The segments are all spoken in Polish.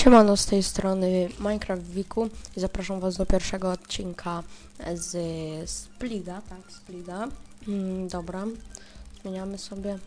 Siemano, z tej strony Minecraft Wiku i zapraszam was do pierwszego odcinka z Spliga, tak, Spliga. Mm, dobra, zmieniamy sobie.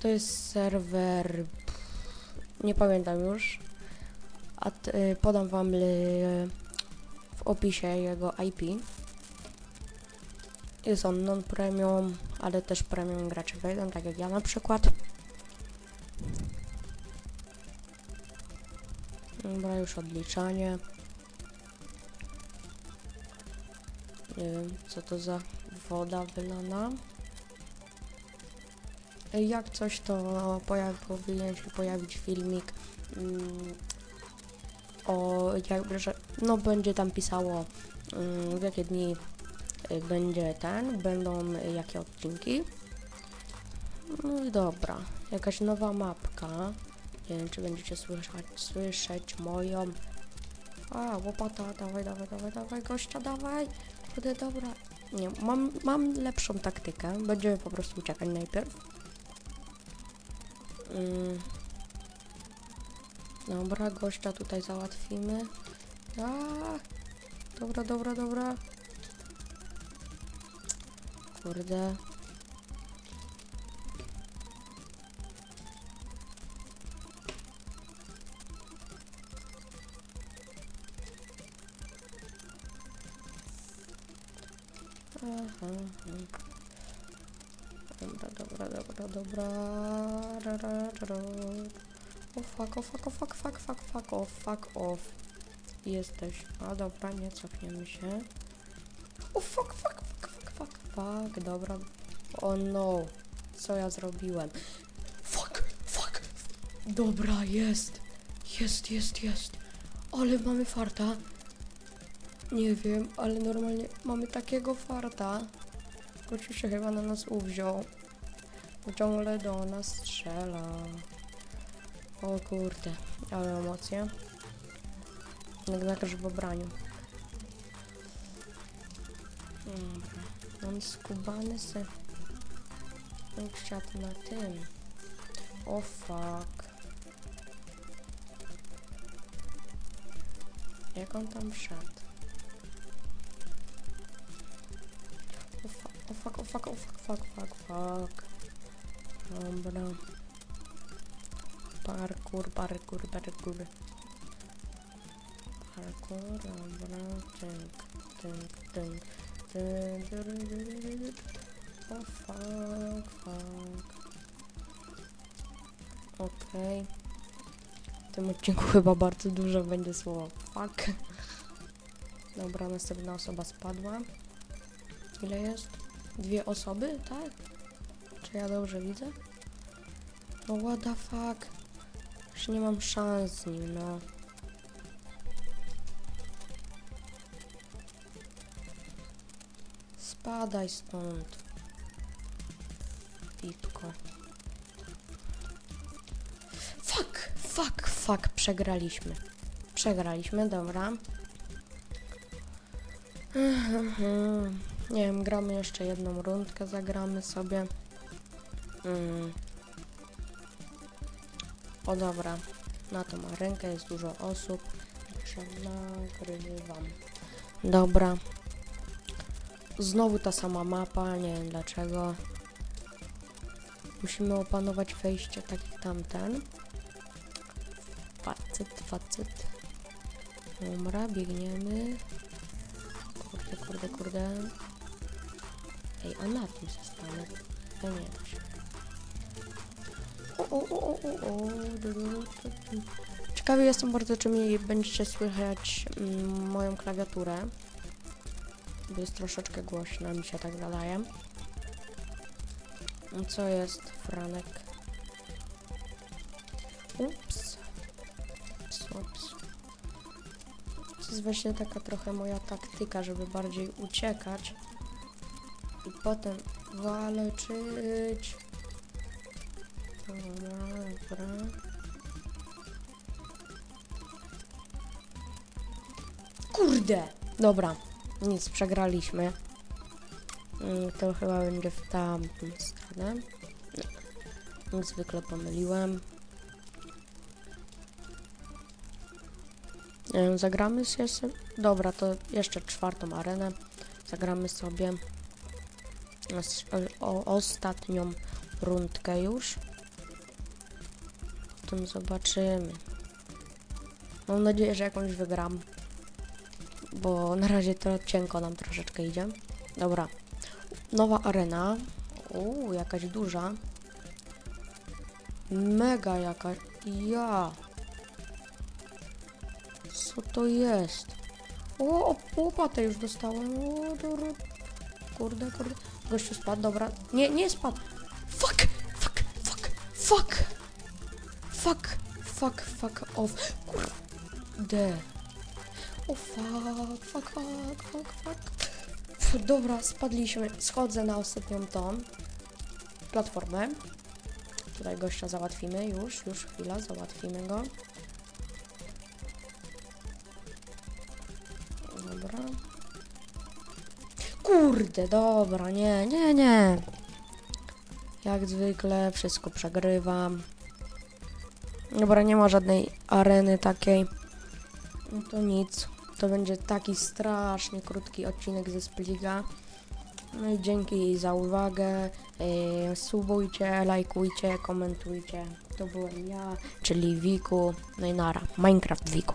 To jest serwer, nie pamiętam już, a y, podam wam w opisie jego IP. Jest on non-premium, ale też premium gracze wejdą, tak jak ja na przykład. Dobra, już odliczanie. Nie wiem, co to za woda wylana. Jak coś, to pojawi, powinien się pojawić filmik mm, o jakby, że no będzie tam pisało mm, w jakie dni y, będzie ten, będą jakie odcinki. No dobra, jakaś nowa mapka. Nie wiem, czy będziecie słyszeć, słyszeć moją. A, łopata, dawaj, dawaj, dawaj, dawaj, gościa, dawaj. Kurde, dobra. Nie, mam, mam lepszą taktykę. Będziemy po prostu uciekać najpierw. Mm. Dobra, gościa tutaj załatwimy. A, dobra, dobra, dobra. Kurde. Dobra, dobra, dobra, dobra. Ra, ra, ra, ra. O fuck, o fuck, o fuck, fuck, fuck, fuck off, fuck off. Jesteś. A dobra, nie cofniemy się. O fuck, fuck, fuck, fuck, fuck, fuck. Dobra. O no. Co ja zrobiłem? Fuck, fuck. Dobra, jest. Jest, jest, jest. Ale mamy farta. Nie wiem, ale normalnie mamy takiego farta. Gościu się chyba na nas uwziął. Bo Ciągle do nas strzela. O kurde, ale emocje. Jak zagrasz w obraniu. Mam skubany se. Kwiat na tym. O fuck. Jak on tam wszedł? O fuck, o fuck, o fuck, fuck, fuck, fuck. Dobra. Parkour, parkour, parkour. Parkour, dobra. Tynk, tynk, tynk. Tyn, tyry, tyry, tyry. O fuck, fuck. Okej. W tym odcinku chyba bardzo dużo będzie słowa fuck. Dobra, następna osoba spadła. Ile jest? Dwie osoby, tak? Czy ja dobrze widzę? No what the fuck? Już nie mam szans z nim, no. Spadaj stąd. Pipko. Fuck, fuck, fuck, przegraliśmy. Przegraliśmy, dobra. Nie wiem, gramy jeszcze jedną rundkę, zagramy sobie. Mm. O dobra, na tą rękę jest dużo osób, także nagrywam. Dobra. Znowu ta sama mapa, nie wiem dlaczego. Musimy opanować wejście tak jak tamten. Facet, facet. Dobra, biegniemy. Kurde, kurde, kurde. Ej, a na tym się stanę. To nie da się. O, o, o, o, o. Ciekawy jestem bardzo, czy mi będziecie słychać mm, moją klawiaturę. Bo jest troszeczkę głośna, mi się tak zadaje. No Co jest, Franek? Ups. Ups, ups. To jest właśnie taka trochę moja taktyka, żeby bardziej uciekać i potem walczyć. Dobra, dobra. Kurde! Dobra, nic, przegraliśmy. Mm, To chyba będzie w tamtą stronę. Jak zwykle pomyliłem. Zagramy się jeszcze. Dobra, to jeszcze czwartą arenę. Zagramy sobie o, ostatnią rundkę już. Potem zobaczymy. Mam nadzieję, że jakąś wygram. Bo na razie to cienko nam troszeczkę idzie. Dobra. Nowa arena. Uuu, jakaś duża. Mega jakaś. Ja. Co to jest? O, łopatę już dostałem. O. Kurde, kurde. Gościu spadł, dobra. Nie, nie spadł. Fuck, fuck, fuck, fuck. Fuck, fuck, fuck off. Kurde. O fuck, fuck, fuck, fuck, fuck. Pff, Dobra, spadliśmy. Schodzę na ostatnią tą platformę. Tutaj gościa załatwimy już, już chwila, załatwimy go. Dobra. Kurde, dobra, nie, nie, nie. Jak zwykle wszystko przegrywam. Dobra, nie ma żadnej areny takiej. No to nic. To będzie taki strasznie krótki odcinek ze Spliga. No i dzięki za uwagę. Yy, subujcie, lajkujcie, komentujcie. To byłem ja, czyli Wiku. No i nara. Minecraft Wiku.